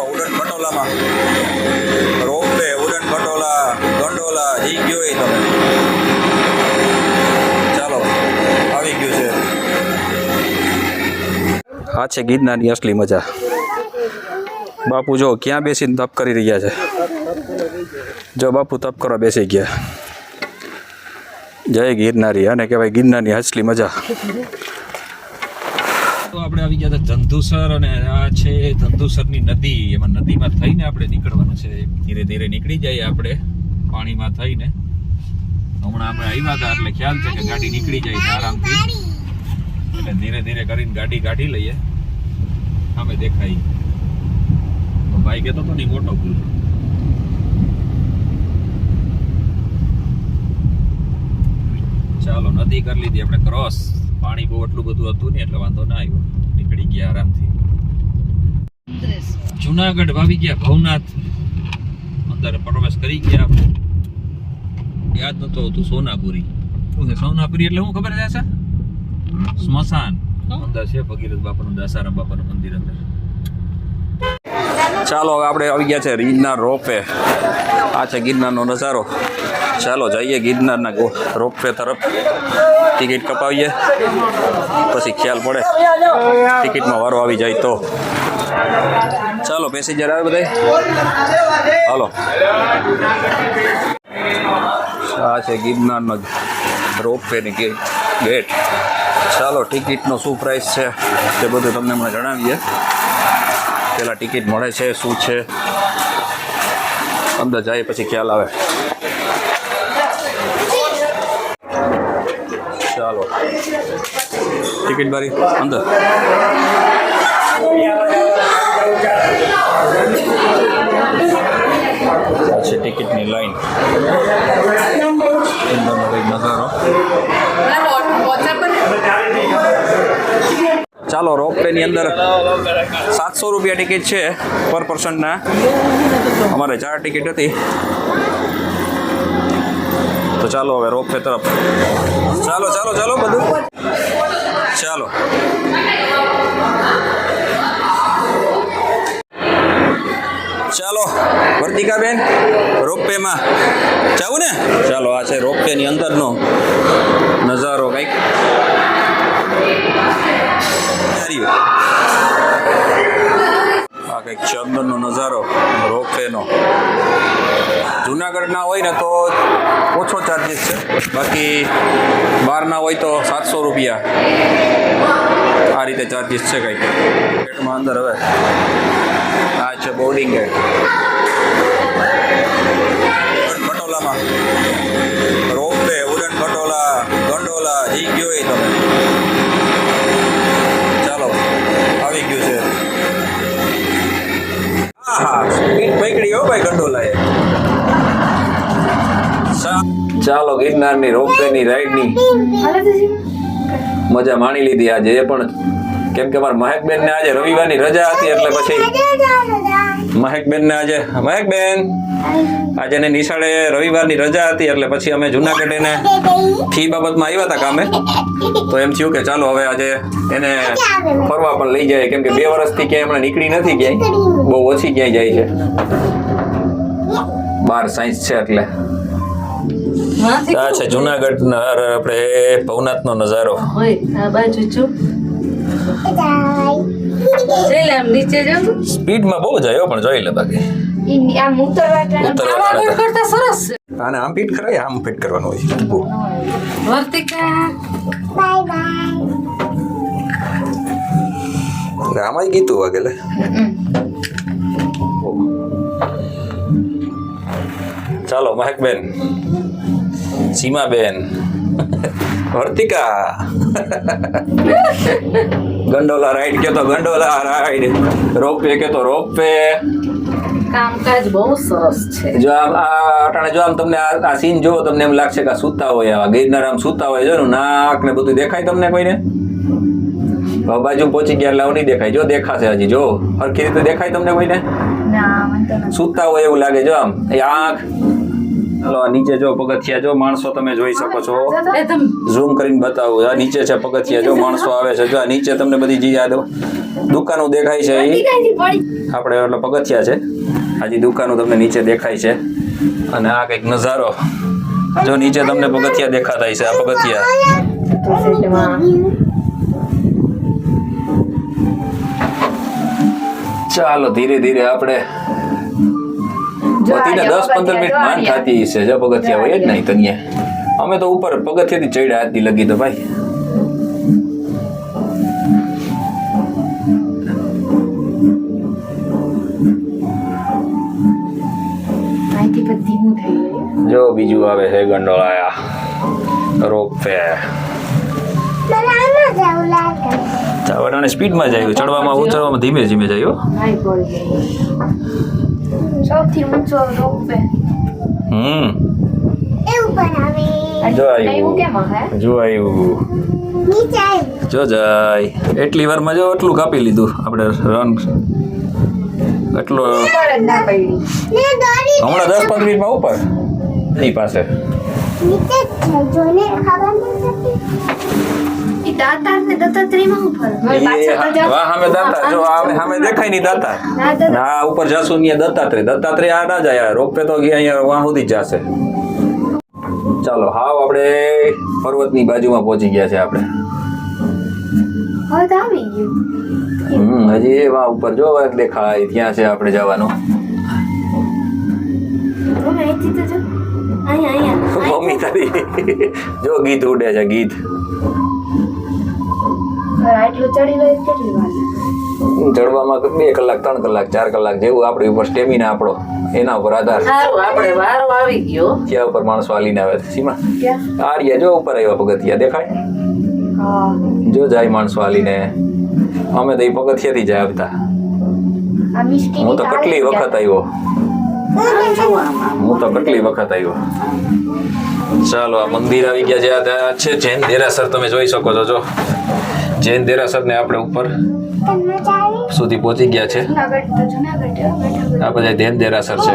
ચાલો ઉડન ખટોલામાં રોપવે, ઉડન ખટોલા ગંડોલા, જી ગયો એ તમે. ચાલો, આવી ગયું છે. આ છે ગિરનારની અસલી મજા. બાપુ જો ક્યાં બેસીને તપ કરી રહ્યા છે? જો બાપુ તપ કરવા બેસી ગયા. જય ગિરનારી, આને કહેવાય ગિરનારની અસલી મજા. તો આપણે આવી ગયા હતા ધંધુસર અને આ છે ધંધુસરની નદી. એમાં નદીમાં થઈને આપણે નીકળવાનું છે. ધીરે ધીરે નીકળી જઈએ આપણે પાણીમાં થઈને. હમણાં આપણે આવ્યા હતા, એટલે ખ્યાલ છે કે ગાડી નીકળી જાય છે આરામથી. એટલે ધીરે ધીરે કરીને ગાડી કાઢી લઈએ. સામે દેખાય. તો ભાઈ કહેતો તો નહીં, મોટો પુલ ચાલો, નદી કરી લીધી, આપણે ક્રોસ પાણી બહુ એટલું બધું હતું ને, એટલે વાંધો ના આવ્યો. નીકળી ગયા આરામથી. જુનાગઢ વાવી ગયા ભવનાથ. અંદર પ્રવેશ કરી ગયા. યાદ નતો આવતું સોનાપુરી. શું છે, સોનાપુરી એટલે શું ખબર છે? સ્મશાન. અંદર છે ભગીરથ બાપાનું દાસારામ બાપાનું મંદિર અંદર. ચાલો, હવે આપણે આવી ગયા છે ગિરનાર રોપે. આ છે ગિરનારનો નજારો. ચાલો જઈએ ગિરનારના રોપવે તરફ. ટિકિટ કપાવીએ. પછી ખ્યાલ પડે ટિકિટમાં વારો આવી જાય તો. ચાલો પેસેન્જર આવે બધા હાલો. આ છે ગિરનારનો રોપવેની ગેટ. ચાલો ટિકિટનો શું પ્રાઇસ છે તે બધું તમને હમણાં જણાવીએ. પહેલાં ટિકિટ મળે છે, શું છે? અંદર જાય પછી ખ્યાલ આવે. ટિકિટ બારી અંદર. આ છે ટિકિટની લાઈન. અંદરનો કંઈક નજારો. ચાલો રોપવેની અંદર સાતસો રૂપિયા ટિકિટ છે પર પર્સનના. અમારે ચાર ટિકિટ હતી. તો ચાલો હવે રોપવે તરફ. ચાલો ચાલો ચાલો બધું. ચાલો. ચાલો વર્તિકાબેન રોપવેમાં. જાવું ને? ચાલો આ છે રોપવેની અંદરનો નજારો કંઈક. રહ્યું. કંઈક ચંદનનો નજારો, રોપવેનો. જુનાગઢના હોય ને તો ઓછો ચાર્જીસ છે. બાકી બહારના હોય તો સાતસો રૂપિયા આ રીતે ચાર્જીસ છે કંઈક. ગેટમાં અંદર હવે. આ છે બોર્ડિંગ ગેટ પટોલામાં. રોપવે, ઉડન પટોલા, ગંડોલા જી ગયો એ તમે. ચાલો, આવી ગયું છે. સ્પીડ પકડી હો ભાઈ ગંડોલાએ ચાલો, ગિરનારની રોપવેની રાઈડની મજા માણી લીધી આજે. એ પણ કેમ કે મારા મહેકબેન ને આજે રવિવારની રજા હતી એટલે પછી મહેકબેન ને આજે મહેકબેન! આજે એને નિશાળે રવિવારની રજા હતી એટલે પછી અમે જુનાગઢ એને ફી બાબતમાં આવ્યા હતા કામે. તો એમ થયું કે ચાલો હવે આજે એને ફરવા પણ લઈ જાય. કેમ કે બે વર્ષથી ક્યાંય હમણાં નીકળી નથી ક્યાંય બહુ ઓછી ક્યાંય જાય છે. બાર સાયન્સ છે એટલે. આ છે જુનાગઢ આપણે ભવનાથનો નજારો. હોય આ બાજુ આમ નીચે જાઉં સ્પીડમાં બહુ જાય હો, પણ જોઈ લે બાકી. આમ ઉતરવા ઉતરવા કરતા સરસ છે. આને આમ ફિટ કરાય આમ ફિટ કરવાનું હોય. વર્તિકા. બાય બાય આમાં ગીતું વાગે લે? ચાલો મહેકબેન. સીમાબેન. વર્તિકા. ગંડોલા રાઈડ કે તો ગંડોલા રાઈડ રોપવે કે તો રોપવે. કામકાજ બહુ સરસ છે. જો આમ આ અટાણે જો આમ તમને આ સીન જોવો તમને એમ લાગશે કે સૂતા હોય આવા ગિરનાર આમ સૂતા હોય જો નાક ને બધું દેખાય તમને કોઈને? બાજુ પહોંચી ગયા એટલે નહીં દેખાય. જો દેખાશે હજી જો. હરખી રીતે દેખાય તમને કોઈને? સૂતા હોય એવું લાગે જો આમ. એ આંખ નીચે જો પગથિયા જો માણસો તમે જોઈ શકો છો. ઝૂમ કરીને બતાવું. આ નીચે છે પગથિયા. જો માણસો આવે છે જો આ નીચે તમને બધી જે યાદ દુકાનો દેખાય છે એ આપણે એટલે પગથિયા છે. આજે દુકાનો તમને નીચે દેખાય છે. અને આ કંઈક નજારો. જો નીચે તમને પગથિયા દેખાતા છે આ પગથિયા. ચાલો ધીરે ધીરે આપણે વધીને દસ પંદર મિનિટ માન ખાતી છે જો પગથિયા હોય જ નહીં તને અમે તો ઉપર પગથિયાથી ચડ્યા આદિ લગી તો ભાઈ. જો બીજું આવે છે ગંડોળાયા. રોપવે ચાવડાને સ્પીડમાં જાય. ચડવામાં ઉતરવામાં ધીમે ધીમે જાય સૌથી ઊંચો રોપવે હમ એવું બનાવે જો આવ્યું. કેમ હે જો આવ્યું નીચે જો જાય. એટલી વારમાં જો એટલું કાપી લીધું. આપણે રન. એટલો હમણાં દસ પંદર મિનિટમાં ઉપર. એની પાસે નીચે જોને ખબર નથી ને દત્તાત્રેયમાં હું ફરક હવે પાછળ તો એ જાઓ. વાહ સામે દાતા જો સામે સામે દેખાય નહીં દાતા હા ઉપર જાશું ત્યાં દત્તાત્રેય. દત્તાત્રેય આ ના જાય રોપવે તો અહીંયા વાં સુધી જ ચાલો હાવ આપણે પર્વતની બાજુમાં પહોંચી ગયા છે આપણે. હવે તો આવી ગયું. હમ હજી એ વાહ ઉપર જો દેખાય ત્યાં છે આપણે જવાનું. હવે અહીંથી તો જો. અહીંયા અહીંયા. મમ્મી તારી જો ગીત ઉડે છે ગીત. ચડી કેટલી વાર ચડવામાં બે કલાક ત્રણ કલાક ચાર કલાક જેવું આપણી ઉપર સ્ટેમિના આપણો એના ઉપર આધાર. આપણે વારો આવી ગયો. ત્યાં ઉપર માણસો હાલીને આવે સીમા? આર્ય આર્યા જો ઉપર આવ્યા પગથિયા દેખાય? જો જાય માણસો હાલીને અમે તો એ પગથિયાથી જાય આવતા. હું તો કેટલી વખત આવ્યો? હું તો કેટલી વખત આવ્યો? ચાલો આ મંદિર આવી ગયા છે. આ છે જૈન દેરાસર તમે જોઈ શકો છો જો. જૈન દેરાસર ને આપણે ઉપર સુધી પહોંચી ગયા છે જુનાગઢ તો જુનાગઢ હો, બેઠા આ બધા જૈન દેરાસર છે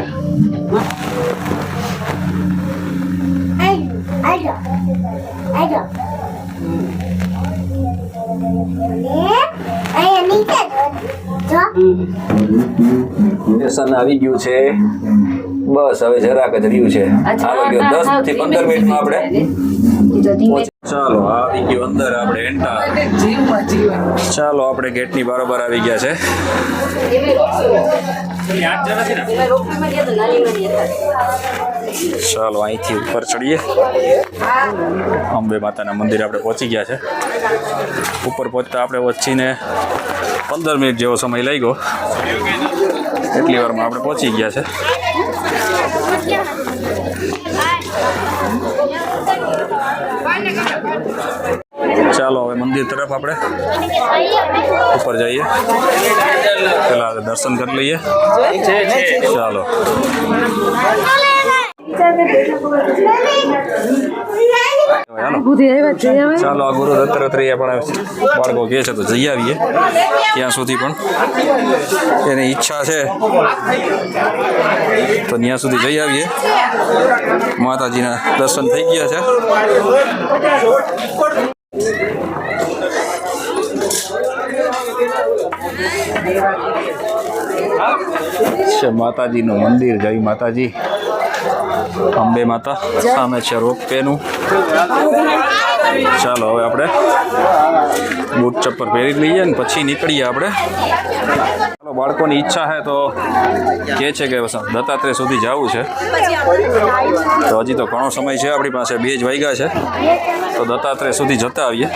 સ્ટેશન આવી ગયું છે બસ હવે જરાક જ રહ્યું છે દસથી પંદર મિનિટમાં આપણે ચાલો, આવી ગયું અંદર આપણે એન્ટા ચાલો, આપણે ગેટની બરોબર આવી ગયા છે. ચાલો, અહીંથી ઉપર ચડીએ. અંબે માતાના મંદિરે આપણે પહોંચી ગયા છે. ઉપર પહોંચતા આપણે વચ્ચીને પંદર મિનિટ જેવો સમય લઈ ગયો એટલી વારમાં આપણે પહોંચી ગયા છે. ચાલો હવે મંદિર તરફ આપણે ઉપર જઈએ. પેલા દર્શન કરી લઈએ. ચાલો. ચાલો આ ગુરુ દત્તાત્રેય પણ બાળકો કહે છે તો જઈ આવીએ. ત્યાં સુધી પણ એની ઈચ્છા છે. તો ત્યાં સુધી જઈ આવીએ. માતાજીના દર્શન થઈ ગયા છે. છે માતાજીનું મંદિર જય માતાજી. અંબે માતા, સામે છે રોપવેનું ચાલો હવે આપણે બૂટ ચપ્પલ પહેરી લઈએ ને પછી નીકળીએ આપણે. ચાલો, બાળકોની ઈચ્છા છે તો કહે છે કે દત્તાત્રેય સુધી જવું છે. તો હજી તો ઘણો સમય છે આપણી પાસે, બે જ વાગ્યા છે. તો દત્તાત્રેય સુધી જતા આવીએ.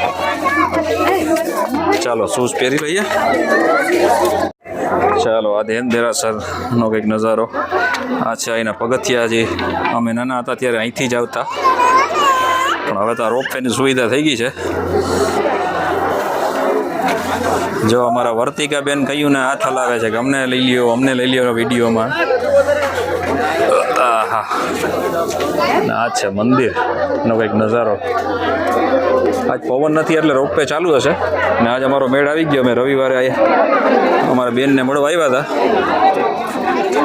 ચાલો, શૂઝ પહેરી લઈએ. ચાલો, આ ધ્યાન દેરાસરનો કંઈક નજારો. આ છે અહીંના પગથિયા જે અમે નાના હતા ત્યારે અહીંથી જ આવતા. પણ હવે તો આ રોપવેની સુવિધા થઈ ગઈ છે. જો અમારા વર્તિકા બેન કહ્યું ને હાથ હલાવે છે કે અમને લઈ લ્યો, અમને લઈ લ્યો વિડીયોમાં. ને આ છે મંદિરનો કંઈક નજારો. આજ પવન નથી એટલે રોપવે ચાલુ હશે. ને આજ અમારો મેળ આવી ગયો. અમે રવિવારે આવ્યા અમારા બેનને મળવા આવ્યા હતા.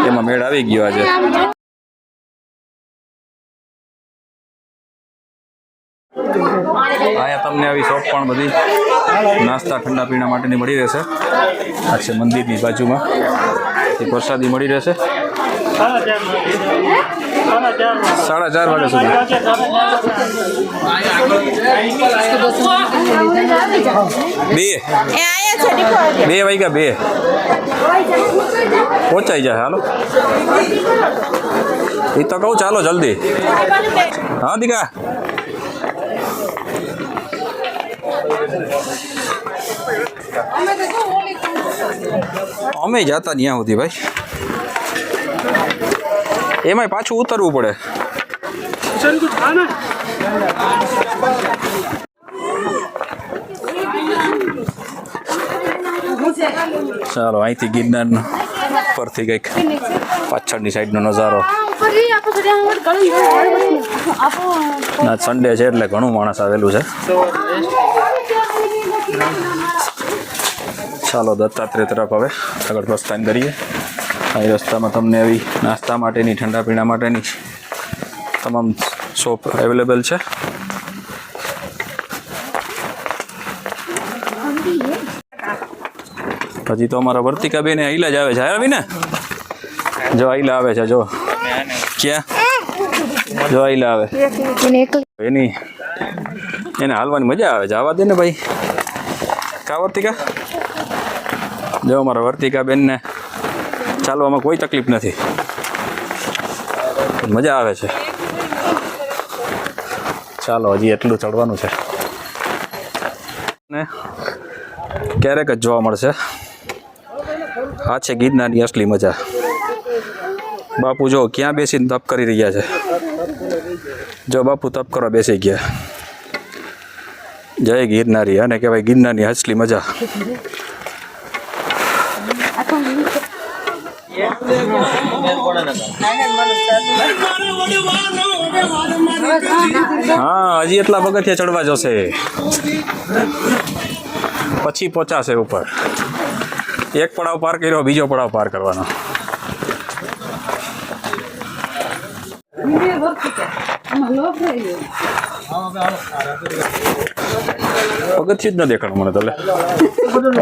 એમાં મેળ આવી ગયો આજે. અહીંયા તમને આવી શોપ પણ બધી. નાસ્તા ઠંડા પીણા માટેની મળી રહેશે. આ છે મંદિરની બાજુમાં. એ પ્રસાદી મળી રહેશે. સાડા ચાર વાગ્યા સુધી. બે. બે વાગ્યા બે. પહોંચાઈ જાય, હાલો. એ તો કહું, ચાલો જલ્દી. હા દીકા અમે જતા ત્યાં સુધી, ભાઈ. એમાંય પાછું ઉતરવું પડે. ચાલો, અહીંથી ગિરનાર પરથી કંઈક પાછળની સાઈડનો નજારો. ના સન્ડે છે એટલે ઘણું માણસ આવેલું છે. ચાલો, દત્તાત્રેય તરફ હવે આગળ પ્રસ્થાન કરીએ. અહીં રસ્તામાં તમને આવી નાસ્તા માટેની, ઠંડા પીણા માટેની તમામ શોપ અવેલેબલ છે. પછી તો અમારા વર્તિકા બેન આઈલા જ આવે છે. આવી ને જો આઈલા આવે છે, જો. ક્યાં? જો આઈલા આવે. એની, એને હાલવાની મજા આવે છે. આવા દે ને ભાઈ. કા વર્તિકા? જો અમારા વર્તિકા બેનને ચાલવામાં કોઈ તકલીફ નથી. મજા આવે છે. ચાલો, હજી એટલું ચડવાનું છે. ને ક્યારેક જ જોવા મળશે. આ છે ગિરનારની અસલી મજા. બાપુ જો ક્યાં બેસીને તપ કરી રહ્યા છે. જો બાપુ તપ કરવા બેસી ગયા. જય ગિરનારી. અને કહેવાય ગિરનારની અસલી મજા. હા હજી એટલા પગથિયા ચડવા જશે પછી પહોંચાશે ઉપર એક પડાવ પાર કર્યો બીજો પડાવ પાર કરવાનો પગથિયું જ ન દેખાણું મને તો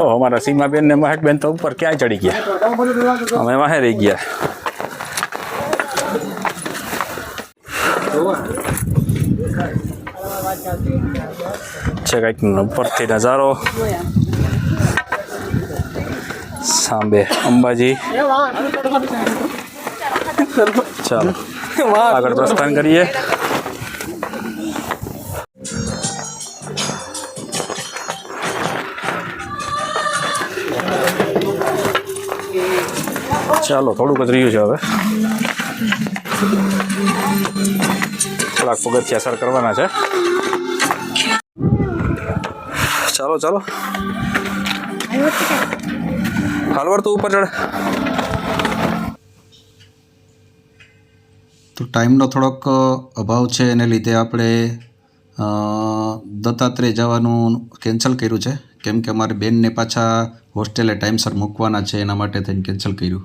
ઓ અમારા સીમાબેન ને મહેકબેન તો ઉપર ક્યાંય ચડી ગયા. અમે વાહે રહી ગયા. છે કંઈક ઉપરથી નજારો. સાંભે અંબાજી. ચાલો, આગળ પ્રસ્થાન કરીએ. ચાલો, થોડુંક જ રહ્યું છે હવે. થોડાક પગથિયા સર કરવાના છે. ચાલો ચાલો. હાલવર તો ઉપર ચડ. તો ટાઈમનો થોડોક અભાવ છે એને લીધે આપણે દત્તાત્રેય જવાનું કેન્સલ કર્યું છે. કેમ કે અમારે બેનને પાછા હોસ્ટેલે ટાઈમસર મૂકવાના છે, એના માટે થઈને કેન્સલ કર્યું.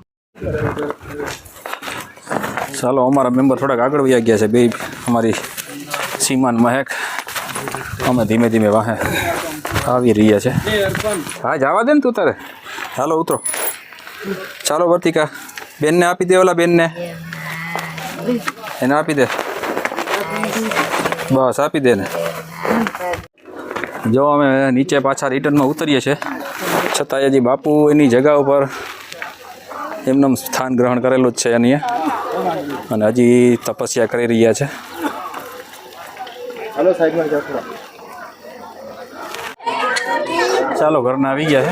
ચાલો, અમારા મેમ્બર થોડાક આગળ વયા ગયા છે, બે અમારી સીમાન મહેક અમે ધીમે ધીમે વાહે આવી રહ્યા છે. હા, જવા દે ને તું તારે. ચાલો ઉતરો. ચાલો, વર્તિકા, બેનને આપી દે ઓલા બેનને. એને આપી દે. બસ, આપી દે ને. જો, અમે નીચે પાછા રિટર્નમાં ઉતરીએ છીએ. છતાં હજી બાપુ એની જગા ઉપર એમનું સ્થાન ગ્રહણ કરેલું જ છે એની. અને હજી તપસ્યા કરી રહ્યા છે. ચાલો ઘરના આવી ગયા છે.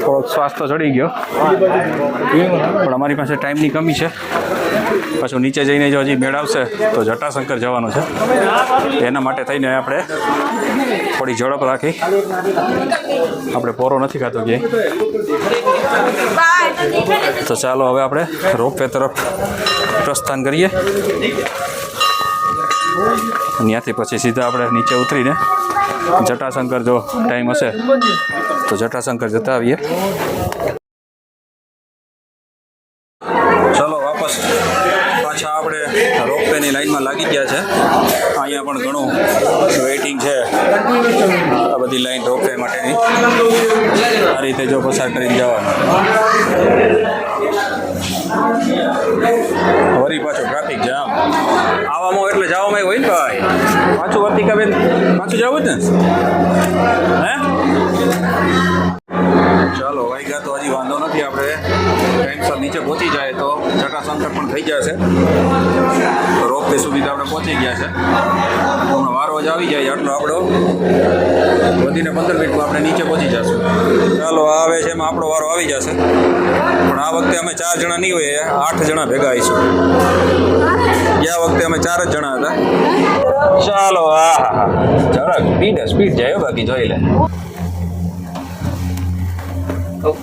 થોડોક શ્વાસ તો ચડી ગયો. પણ અમારી પાસે ટાઈમની કમી છે. પાછું નીચે જઈને જો હજી મેળ આવશે તો જટાશંકર જવાનું છે. એના માટે થઈને આપણે થોડી ઝડપ રાખી. આપણે પોરો નથી ખાતો કે તો ચાલો હવે આપણે રોપવે તરફ પ્રસ્થાન કરીએ. ત્યાંથી પછી સીધા આપણે નીચે ઉતરીને જટાશંકર જો ટાઈમ હશે, તો જટાશંકર જતા આવીએ. ચલો, વાપસ પાછા આપણે રોપવેની લાઈનમાં લાગી ગયા છે. અહીંયા પણ ઘણું વેઇટિંગ છે. આ બધી લાઈન રોપવે માટેની. આ રીતે જો પસાર કરીને જવાનું. વરી પાછો ટ્રાફિક જામ આવામાં એટલે જવામાં હોય ને ભાઈ? પાછું વર્તિકાબેન, પાછું જવું જ ને? હે? ચાલો વાઈગા તો હજી વાંધો નથી આપણે. ટાઈમસર નીચે પહોંચી જાય તો જટાશંકર પણ થઈ જશે. રોપવે સુવિધા આપણે પહોંચી ગયા છે. હમણાં વારો જ આવી જાય આટલો આપણો. વધીને પંદર મિનિટમાં આપણે નીચે પહોંચી જશું. ચાલો આવે છે એમાં આપણો વારો આવી જશે. પણ આ વખતે અમે ચાર જણા નહીં હોઈએ, આઠ જણા ભેગા આવીશું. ગયા વખતે અમે ચાર જ જણા હતા. ચાલો, હા હા જરાક સ્પીડ સ્પીડ જાય બાકી, જોઈ લે.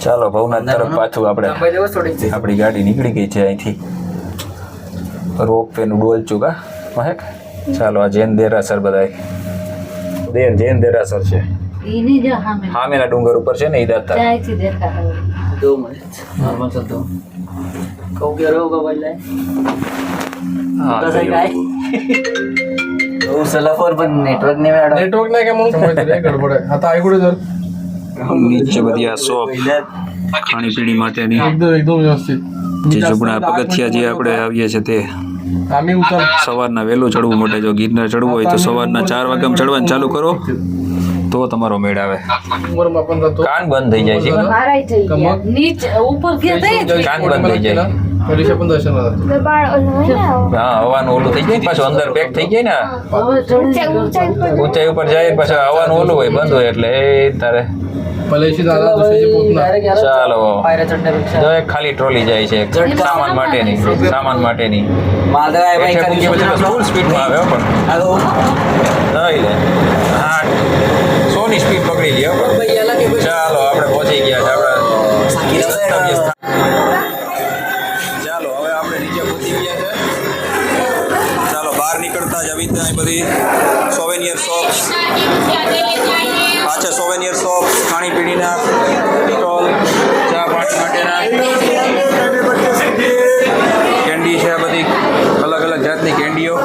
ચાલો, ભવનાથ તરફ પાછું આપણે. આપણી ગાડી નીકળી ગઈ છે અહીંથી. રોપ પેનું ડોલ ચુકા મહેક ચાલો આ જૈન દેરાસર બધાય. દેન જૈન દેરાસર છે. હામેના ડુંગર ઉપર છે ને એ દાતા દો મિનિટ નેટવર્ક ને મેડમ નેટવર્ક ના કે બધી આ શોપ ખાણીપીણી માટેની એકદમ એકદમ વ્યવસ્થિત. જે જબણા પગથિયા જે આપણે આવીએ છીએ તે સવારના વહેલું ચડવું માટે જો ગિરનાર ચડવું હોય તો સવારના ચાર વાગ્યામાં ચડવાનું ચાલુ કરો. તો તમારો મેળ આવે. કાન બંધ થઈ જાય છે. કાન બંધ થઈ જાય. હા હવાનું ઓલું થઈ જાય પાછું અંદર પેક થઈ જાય ને. ઊંચાઈ ઉપર જાય. પાછું હવાનું ઓલું હોય બંધ હોય એટલે એ ચાલો. ખાલી ટ્રોલી જાય છે સામાન માટેની સામાન માટેની. ફૂલ સ્પીડમાં આવે પણ. આઠ સોની સ્પીડ પકડી લે ચાલો આપણે પહોંચી ગયા છે આપણા ચાલો હવે આપણે નીચે પહોંચી ગયા છે. ચાલો બહાર નીકળતા જ આવી બધી સોવેનિયર શોપ્સ આ સોવેનિયર શોપ્સ ખાણીપીણીના સ્ટોલ ચા પાણી માટેના કેન્ડી છે બધી અલગ અલગ જાતની કેન્ડીઓ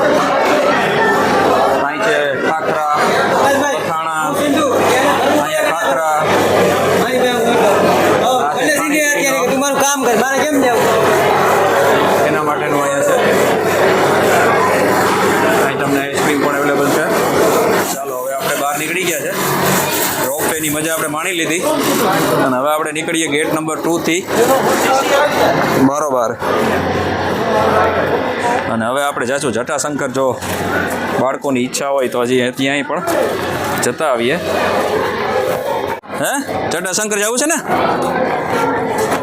એના માટેનું અહીંયા છે. અહીં તમને આઈસ્ક્રીમ પણ અવેલેબલ છે. ચાલો, હવે આપણે બહાર નીકળી ગયા છે. રોપવેની મજા આપણે માણી લીધી. અને હવે આપણે નીકળીએ ગેટ નંબર ટુથી બરોબર. અને હવે આપણે જાશું જટાશંકર જો બાળકોની ઈચ્છા હોય તો હજી ત્યાંય પણ જતા આવીએ. હે? જટાશંકર જવું છે ને?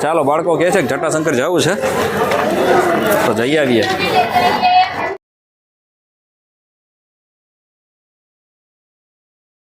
ચાલો બાળકો કહે છે કે જટાશંકર જવું છે. તો જઈ આવીએ.